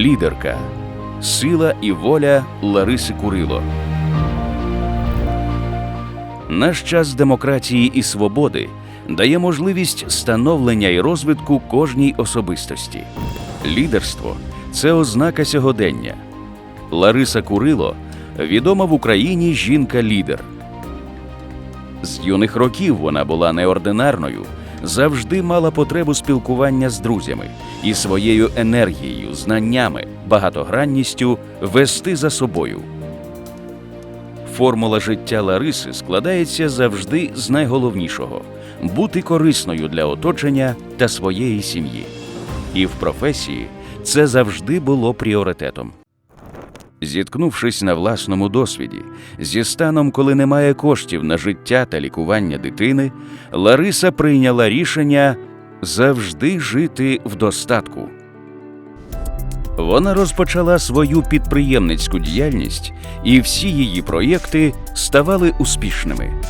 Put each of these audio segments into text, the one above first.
Лідерка. Сила і воля Лариси Курило. Наш час демократії і свободи дає можливість становлення і розвитку кожній особистості. Лідерство це ознака сьогодення. Лариса Курило відома в Україні жінка-лідер. З юних років вона була неординарною, завжди мала потребу спілкування з друзями і своєю енергією, знаннями, багатогранністю вести за собою. Формула життя Лариси складається завжди з найголовнішого бути корисною для оточення та своєї сім'ї. І в професії це завжди було пріоритетом. Зіткнувшись на власному досвіді зі станом, коли немає коштів на життя та лікування дитини, Лариса прийняла рішення завжди жити в достатку. Вона розпочала свою підприємницьку діяльність, і всі її проєкти ставали успішними.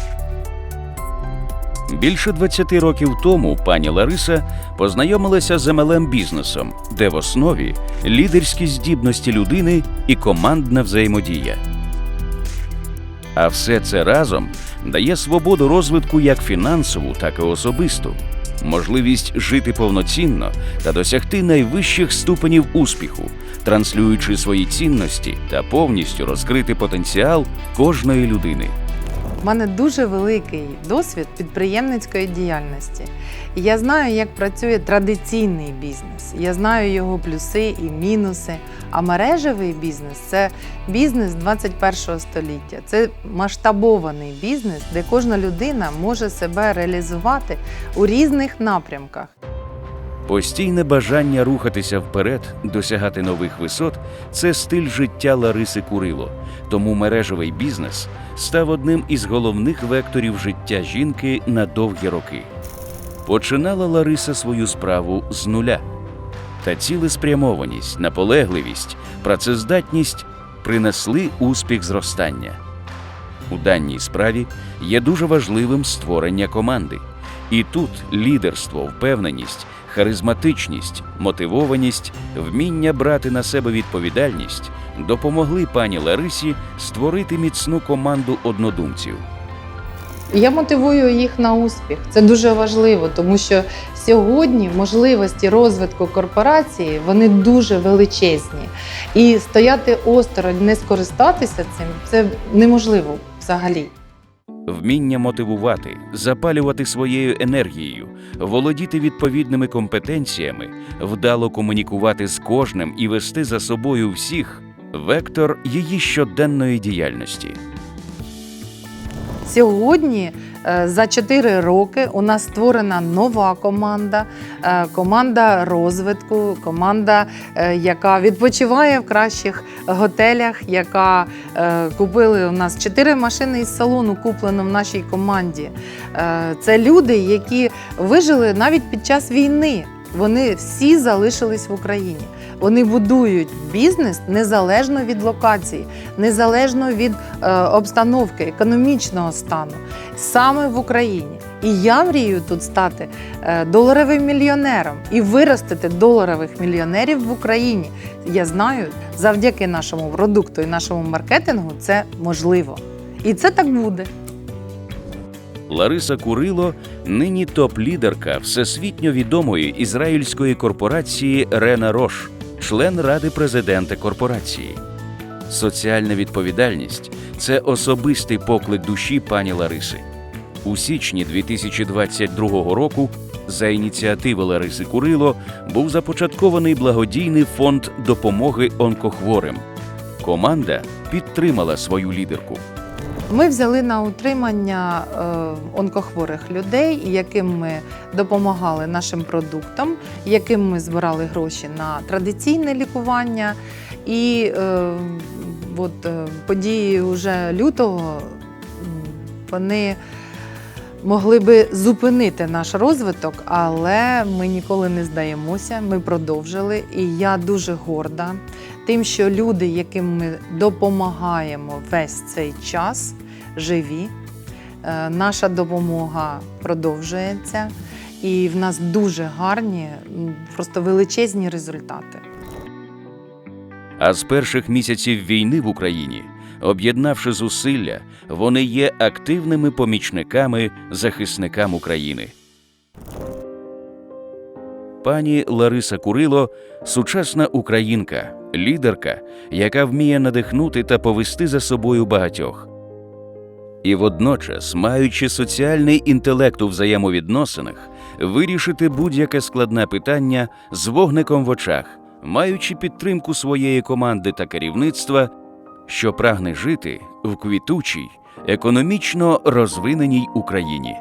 Більше 20 років тому пані Лариса познайомилася з MLM бізнесом, де в основі лідерські здібності людини і командна взаємодія. А все це разом дає свободу розвитку як фінансову, так і особисту, можливість жити повноцінно та досягти найвищих ступенів успіху, транслюючи свої цінності та повністю розкрити потенціал кожної людини. У мене дуже великий досвід підприємницької діяльності. Я знаю, як працює традиційний бізнес. Я знаю його плюси і мінуси. А мережевий бізнес це бізнес 21 століття. Це масштабований бізнес, де кожна людина може себе реалізувати у різних напрямках. Постійне бажання рухатися вперед, досягати нових висот це стиль життя Лариси Курило. Тому мережевий бізнес став одним із головних векторів життя жінки на довгі роки. Починала Лариса свою справу з нуля. Та цілеспрямованість, наполегливість, працездатність принесли успіх зростання. У даній справі є дуже важливим створення команди. І тут лідерство, впевненість, харизматичність, мотивованість, вміння брати на себе відповідальність допомогли пані Ларисі створити міцну команду однодумців. Я мотивую їх на успіх. Це дуже важливо, тому що сьогодні можливості розвитку корпорації вони дуже величезні. І стояти осторонь, не скористатися цим це неможливо взагалі. Вміння мотивувати, запалювати своєю енергією, володіти відповідними компетенціями, вдало комунікувати з кожним і вести за собою всіх вектор її щоденної діяльності. Сьогодні за 4 роки у нас створена нова команда, е, команда розвитку, команда, е, яка відпочиває в кращих готелях, яка е, купили у нас 4 машини із салону, куплено в нашій команді. Е, Це люди, які вижили навіть під час війни. Вони всі залишились в Україні. Вони будують бізнес незалежно від локації, незалежно від е, обстановки, економічного стану, саме в Україні. І я мрію тут стати е, доларовим мільйонером і виростити доларових мільйонерів в Україні. Я знаю, завдяки нашому продукту і нашому маркетингу це можливо. І це так буде. Лариса Курило нині топ-лідерка всесвітньо відомої ізраїльської корпорації Рена Рош, член ради президента корпорації. Соціальна відповідальність це особистий поклик душі пані Лариси. У січні 2022 року за ініціативи Лариси Курило був започаткований благодійний фонд допомоги онкохворим. Команда підтримала свою лідерку. Ми взяли на утримання е, онкохворих людей, яким ми допомагали нашим продуктам, яким ми збирали гроші на традиційне лікування. І е, от, е, події вже лютого вони могли би зупинити наш розвиток, але ми ніколи не здаємося. Ми продовжили. І я дуже горда тим, що люди, яким ми допомагаємо весь цей час, живі. Е, Наша допомога продовжується, і в нас дуже гарні, просто величезні результати. А з перших місяців війни в Україні, об'єднавши зусилля, вони є активними помічниками захисникам України. Пані Лариса Курило сучасна українка, лідерка, яка вміє надихнути та повести за собою багатьох. І водночас, маючи соціальний інтелект у взаємовідносинах, вирішити будь-яке складне питання з вогником в очах, маючи підтримку своєї команди та керівництва, що прагне жити в квітучій, економічно розвиненій Україні.